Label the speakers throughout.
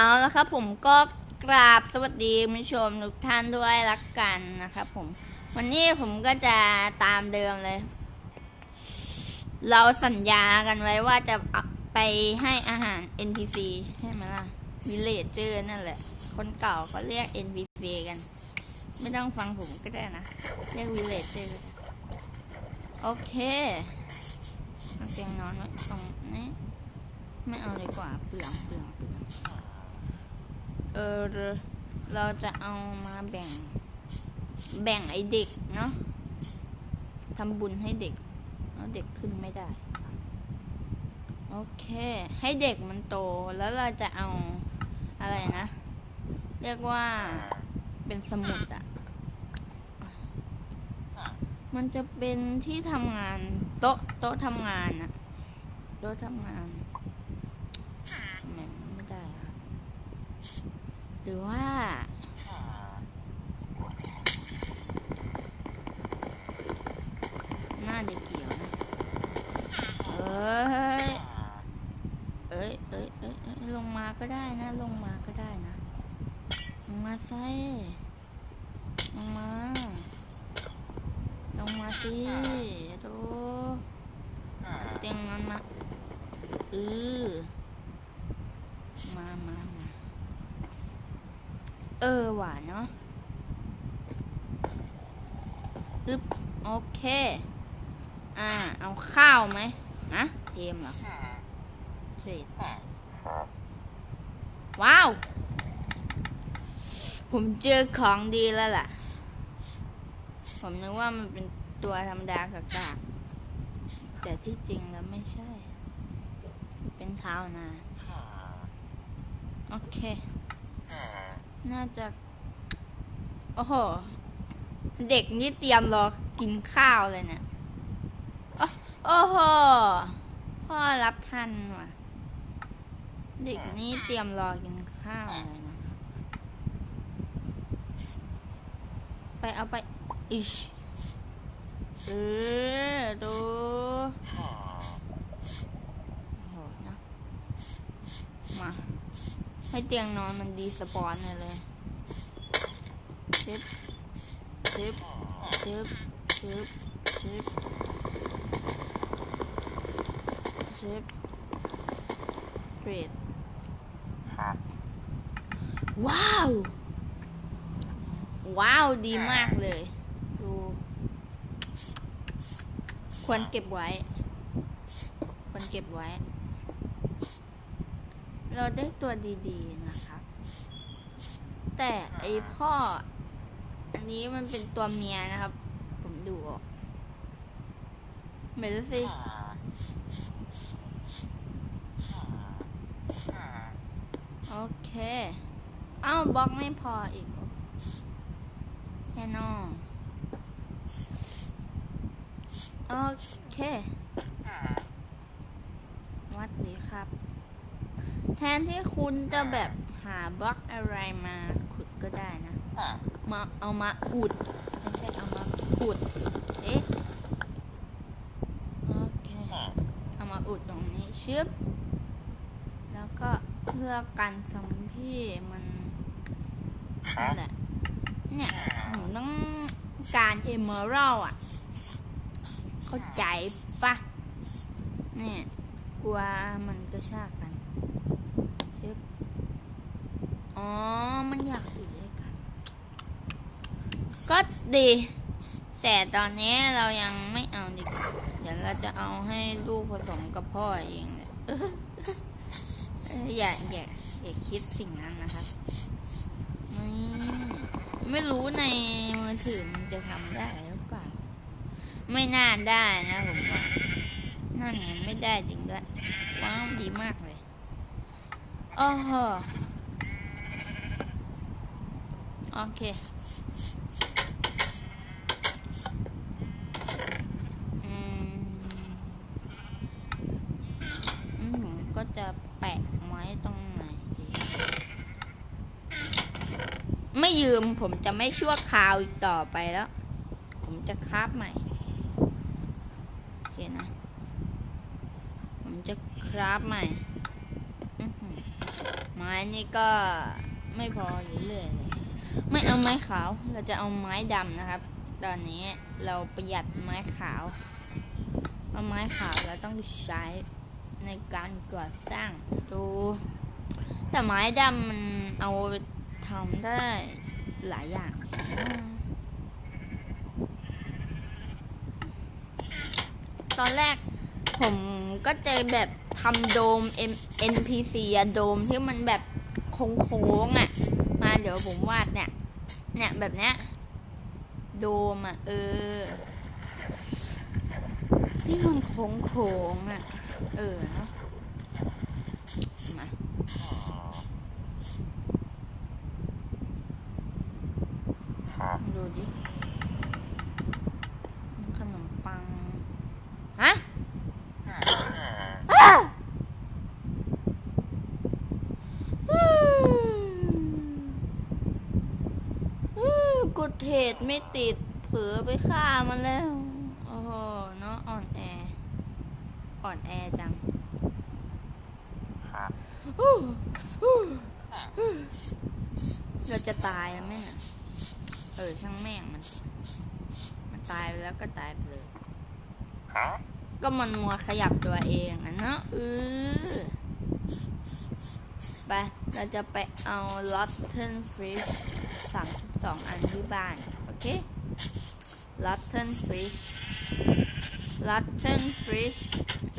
Speaker 1: เอาแล้วครับผมก็กราบสวัสดีผู้ชมทุกท่านด้วยรักกันนะครับผม วันนี้ผมก็จะตามเดิมเลย เราสัญญากันไว้ว่าจะไปให้อาหาร NPC ใช่ไหมล่ะ Villager นั่นแหละ คนเก่าก็เรียก NPC กัน ไม่ต้องฟังผมก็ได้นะ เรียก Villager โอเคเอาเตียงนอนไว้ตรงนี้ ไม่เอาดีกว่าเปลืองเปลืองเปลือง ออเราจะเอามาแบ่ง แบ่งไอเด็กเนาะทำบุญให้เด็กแล้วเด็กขึ้นไม่ได้ โอเค ให้เด็กมันโตแล้วเราจะเอาอะไรนะ เรียกว่าเป็นสมุดอะมันจะเป็นที่ทำงานโต๊ะโต๊ะทำงานอะโต๊ะทำงาน ทำไมไม่ได้อะครับ หรือว่า หน่าจะเกี่ยวนะเอ้ยเอ้ย เอ้ยเอ้ยเอ้ยลงมาก็ได้นะ ลงมาก็ได้นะ ลงมาใส่ลงมา ลงมาสิดูเตียงนอนมาเออ มามามา เออหวานเนาะอึ๊บโอเค อ่า เอาข้าวไหมฮะเทมเหรอเทรดว้าว ผมเจอของดีแล้วล่ะ ผมนึกว่ามันเป็นตัวธรรมดากากๆแต่ที่จริงแล้วไม่ใช่ เป็นเท้านา โอเค น่าจะโอ้โห เด็กนี่เตรียมรอกินข้าวเลยเนี่ยโอ้โอ้โห พ่อรับทันว่ะ เด็กนี่เตรียมรอกินข้าวเลยนะ ไปเอาไป อิชเออดูโอ้โหนะมา ให้เตียงนอนมันดีสปอนเลยเลยชิบชิบชิบชิบชิบชิบเกรดว้าว ว้าว ดีมากเลย ดู ควรเก็บไว้ ควรเก็บไว้ เราได้ตัวดีๆนะครับแต่ไอพ่อ อันนี้มันเป็นตัวเมียนะครับ ผมดูออกไม่รู้สิโอเคเอ้าบล็อกไม่พออีกเหรอแค่นอโอเควัดดีครับ แทนที่คุณจะแบบหาบล็อกอะไรมาขุดก็ได้นะ มาเอามาอุด ไม่ใช่เอามาขุด เอ๊ะ โอเค เอามาอุดตรงนี้ชึบแล้วก็เพื่อกันซอมบี้มันนั่นแหละเนี่ยผมต้องการเอเมอรัลอะ เข้าใจปะเนี่ยกลัวมันกระชากกันชึบอ๋อ มันอยากอยู่ด้วยกัน ก็ดี แต่ตอนนี้เรายังไม่เอาดีกเดี๋ยวเราจะเอาให้ลูกผสมกับพ่อเองเลยอย่าอย่าอย่าคิดสิ่งนั้นนะครับไม่ไม่รู้ในมือถือมันจะทำได้หรือเปล่า ไม่น่าได้นะผมว่านั่นไงไม่ได้จริงด้วยว้าวดีมากเลยโอ้ โอเคอืมก็จะแปะไว้ตรงไหนดีไม่ยืมผมจะไม่ชั่วคราวอีกต่อไปแล้ว ผมจะคราบใหม่โอเคนะ ผมจะคราบใหม่อื้อหือมาม้นี่ก็ไม่พออยู่เรื่อยเลย ไม่เอาไม้ขาว เราจะเอาไม้ดำนะครับ ตอนนี้เราประหยัดไม้ขาวเพราไม้ขาวเราต้องใช้ในการก่อสร้างดูแต่ไม้ดำมันเอาทำได้หลายอย่างตอนแรกผมก็เจอแบบทำโดม NPC อะโดมที่มันแบบ โค้งๆอะ มาเดี๋ยวผมวาดเนี่ย เนี่ยแบบเนี้ย โดมอะ เออ ที่มันโค้งๆอะ เออเนาะมาดูดิ ขนมปัง ฮะอ้าอืมอืมกดเทรด ไม่ติด เผลอไปฆ่ามันแล้ว โอ้โห เนาะอ่อนแอ อ่อนแอจังอู้อู้อู้เราจะตายแล้วไหมน่ะ เออ ช่างแม่งมัน มันตายไปแล้วก็ตายไปเลยก็มันมัวขยับตัวเองอะเนาะเออไป เราจะไปเอา rotten fish 32อันที่บ้าน โอเค rotten fish rotten fish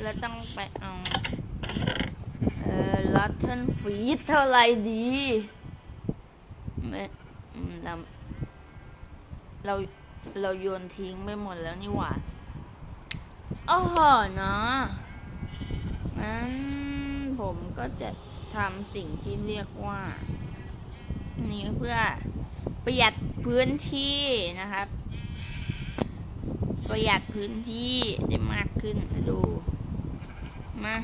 Speaker 1: แล้วต้องไปเอาเอ่อ rotten fish เท่าไหร่ดีไม่อเราเราเราโยนทิ้งไปหมดแล้วนี่หว่าโอ้โหเนาะงั้นผมก็จะทำสิ่งที่เรียกว่า นี่เพื่อประหยัด พื้นที่นะครับ ประหยัดพื้นที่ได้มากขึ้นดูมา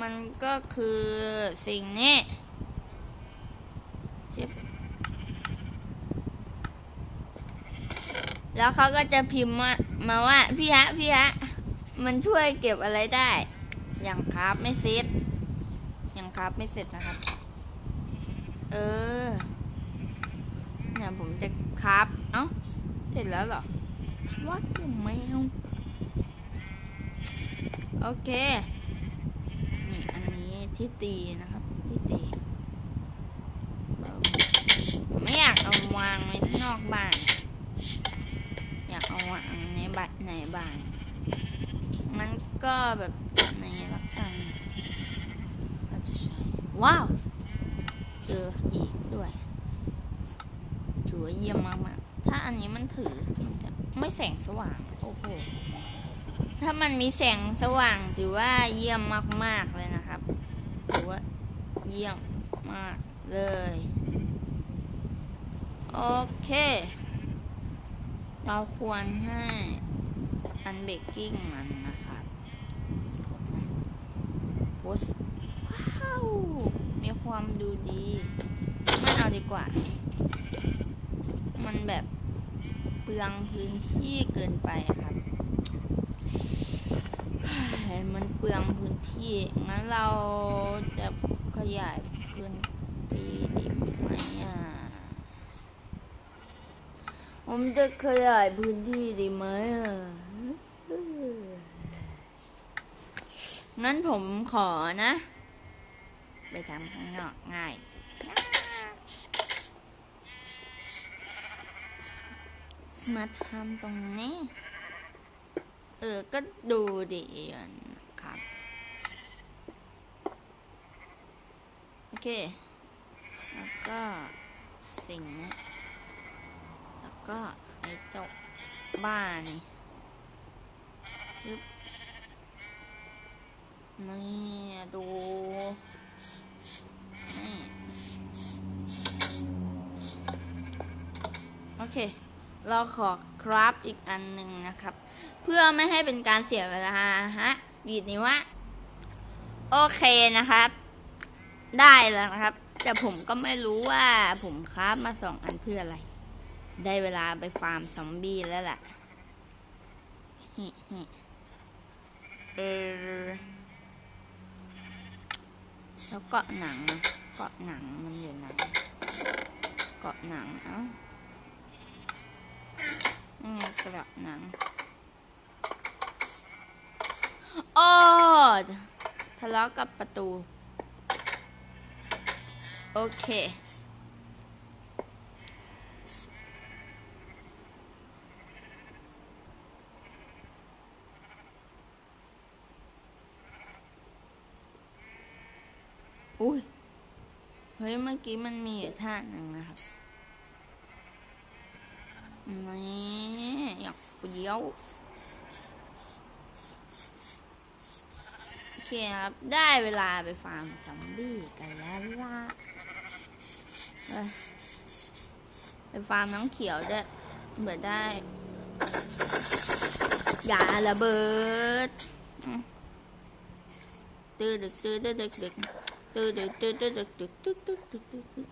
Speaker 1: มันก็คือสิ่งนี้แล้วเขาก็จะพิมพ์มามาว่า พี่ฮะ พี่ฮะ มันช่วยเก็บอะไรได้ อย่างครับไม่เสร็จอย่างครับไม่เสร็จนะครับ เออ เนี่ยผมจะครับเอ้าเสร็จแล้วเหรอว่าจะไม่เอาโอเค นี่อันนี้ที่ตีนะครับ ที่ตีไม่อยากเอาวางไว้นอกบ้าน อยากเอาวางในบ้านในบ้าน มันก็แบบในละกันเราจะใช้ว้าว เจออีกด้วยถือว่าเยี่ยมมากๆ ถ้า อันนี้มันถือมันจะไม่แสงสว่าง โอ้โห ถ้ามันมีแสงสว่างถือว่าเยี่ยมมากๆเลยนะครับถือว่าเยี่ยมมากเลย โอเค เราควรให้อันเบกกิ้งมันนะครับโพสว้าว มีความดูดี ไม่เอาดีกว่า มันแบบเป ลืองพื้นที่เกินไปครับ มันเปลืองพื้นที่ งั้นเราจะขยายพื้นที่ดีไหมอะ ผมจะขยายพื้นที่ดีไหมอะ งั้นผมขอนะ ไปทำข้างนอกง่ายสุ มาทำตรงนี้ เออ ก็ดูดีนะครับ โอเค แล้วก็สิ่งนี้ แล้วก็ไอ้เจ้าบ้านนี่ยึบนี่ดูนี่โอเค เราขอคราฟอีกอันหนึ่งนะครับ เพื่อไม่ให้เป็นการเสียเวลาฮะดีดนี้ว่าโอเคนะครับ ได้แล้วนะครับ แต่ผมก็ไม่รู้ว่าผมคราฟมาสองอันเพื่ออะไร ได้เวลาไปฟาร์มซอมบี้แล้วล่ะฮิฮิเออแล้วเกาะหนังเกาะหนังมันอยู่ไหนเกาะหนังเอ้า นี่ไงกาะหนังโอ้ทะเลาะกับประตู โอเคอุ้ย เฮ้ย เมื่อกี้มันมีอยู่ท่าหนึ่งนะครับ นี่อยากเฟี้ยวโอเคครับ ได้เวลาไปฟาร์มซอมบี้กันแล้วล่ะไปไปฟาร์มน้องเขียวด้วยเบื่อได้อย่าระเบิดอืมตื้อดึกตื้อดึกดึกดึกตื้อดึกตื้อดึกดึกดึกดึกดึกดึกดึกดึก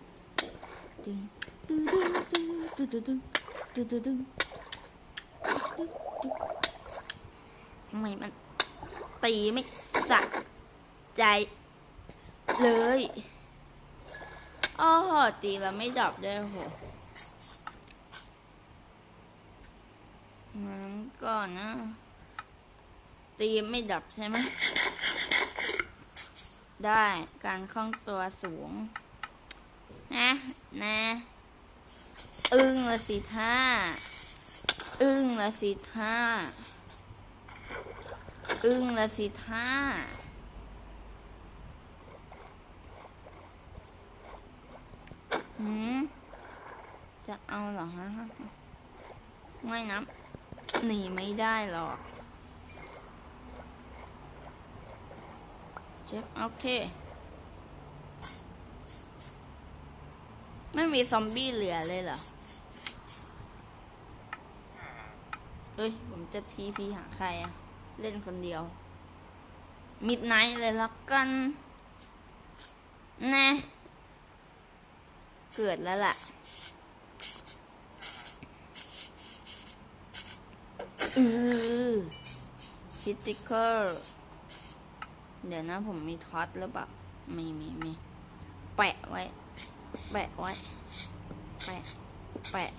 Speaker 1: ดึกตื้อดึกดึก ดึกดึกดึกดึกดึกทำไมมัน ตีไม่สะใจเลยอ้อตีแล้วไม่ดับด้วยโหงั้นก่อนนะ ตีไม่ดับใช่ไหม ได้การคล่องตัวสูง นะ นะ อึ้งละสิท่าอึ้งละสิท่าอึ้งละสิท่าหืมจะเอาเหรอฮะไม่นับหนีไม่ได้หรอกเช็คโอเค ไม่มีซอมบี้เหลือเลยเหรอ เอ้ย ผมจะทีพีหาใครอะเล่นคนเดียว มิดไนท์เลยละกันแน่เกิดแล้วล่ะอือคิติคอลเดี๋ยวนะผมมีท็อตหรือเปล่ามีมีมีแปะไว้ แปะไว้ แปะ แปะ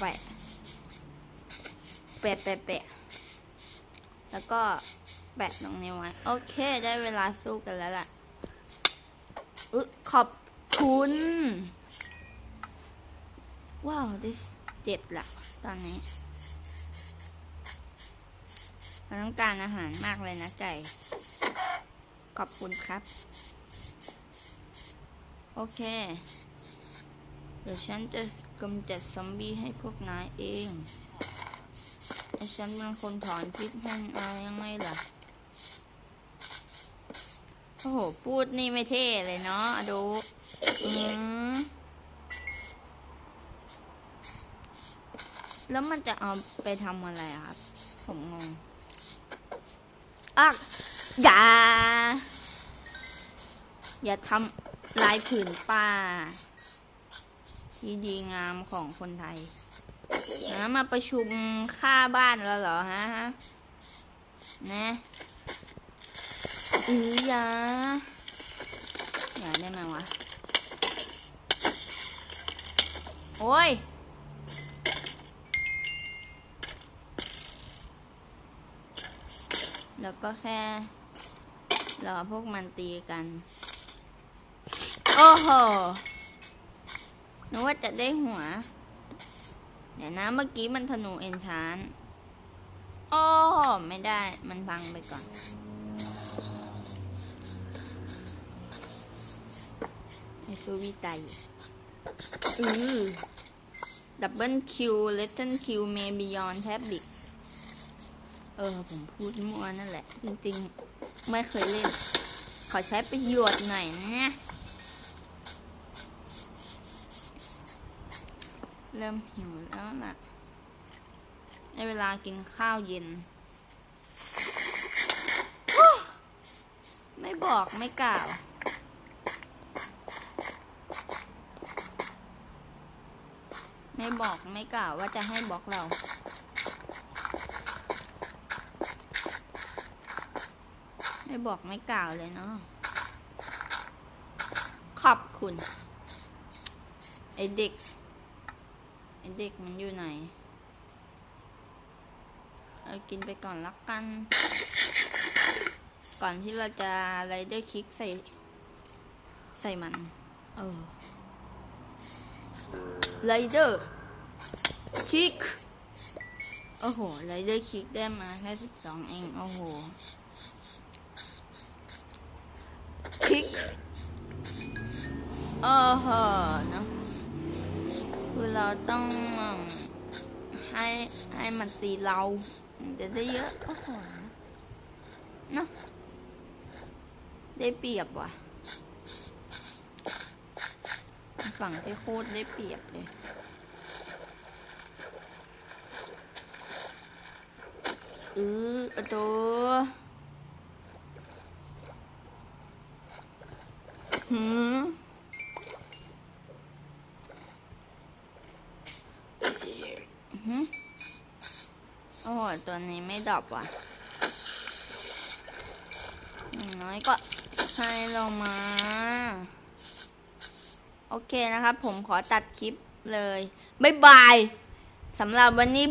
Speaker 1: แปะ แปะแปะแปะแล้วก็แปะตรงนี้ไว้โอเค ได้เวลาสู้กันแล้วล่ะอุ๊ขอบคุณ ว้าวได้เจ็ดละตอนนี้เราต้องการอาหารมากเลยนะไก่ ขอบคุณครับ โอเค เดี๋ยวฉันจะกำจัดซอมบี้ให้พวกนายเอง ไอ้ฉันเป็นคนถอนพิษให้นายยังไงล่ะ โอ้โห พูดนี่ไม่เท่เลยเนาะอะดูอืมแล้วมันจะเอาไปทำอะไรครับ ผมงงอักอย่า อย่าทำลายผืนป่าที่ดีงามของคนไทย นะมาประชุมค่าบ้านแล้วเหรอฮะนะอืออย่าอย่าได้ไหมวะ โอ้ยแล้วก็แค่รอพวกมันตีกัน โอ้โหนึกว่าจะได้หัว เดี๋ยวนะเมื่อกี้มันธนูเอนชานโอ้ไม่ได้มันพังไปก่อน ไอซูวิไตอือดับเบิลคิวเลตเทิลคิวเมบิยอนแทบบิกเออ ผมพูดมั่วนั่นแหละ จริงๆ ไม่เคยเล่น ขอใช้ประโยชน์หน่อยนะเริ่มหิว แล้วล่ะในเวลากินข้าวเย็น ไม่บอกไม่กล่าว ไม่บอกไม่กล่าวว่าจะให้บล็อกเราไม่บอกไม่กล่าวเลยเนาะ ขอบคุณ ไอเด็ก เด็กมันอยู่ไหน เอากินไปก่อนละกัน ก่อนที่เราจะไรเดอร์คิกใส่ ใส่มัน เออไรเดอร์คิกโอ้โหไรเดอร์คิกได้มาแค่สิบสองเอง โอ้โห คลิก โอ้โหเนอะ คือเราต้องให้ให้มันตีเราจะได้เยอะโอ้โหเนอะได้เปรียบว่ะ ฝั่งที่โคตรได้เปรียบเลยอืออะโตหืมหืม โอ้โหตัวนี้ไม่ดรอปว่ะน้อยก็ให้เรามา โอเคนะครับ ผมขอตัดคลิปเลย บ๊ายบายสำหรับวันนี้